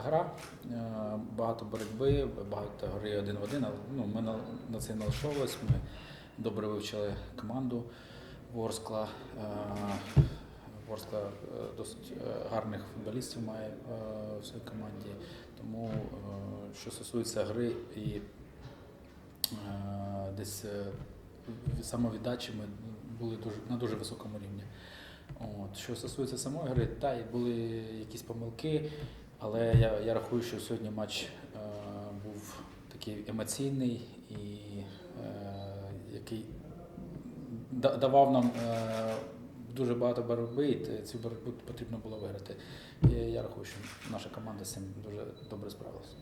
гра, е, багато боротьби, багато гри один в один. Ну, ми на, на це налаштовувалися. Ми добре вивчили команду Ворскла. Е, Ворскла е, досить е, гарних футболістів має е, в своїй команді. Тому, е, що стосується гри і е, десь е, самовіддачі ми були дуже, на дуже високому рівні. Що стосується самої гри, так, і були якісь помилки, але я, я рахую, що сьогодні матч е, був такий емоційний і е, який давав нам е, дуже багато боротьби, і цю боротьбу потрібно було виграти. І я рахую, що наша команда з цим дуже добре справилася.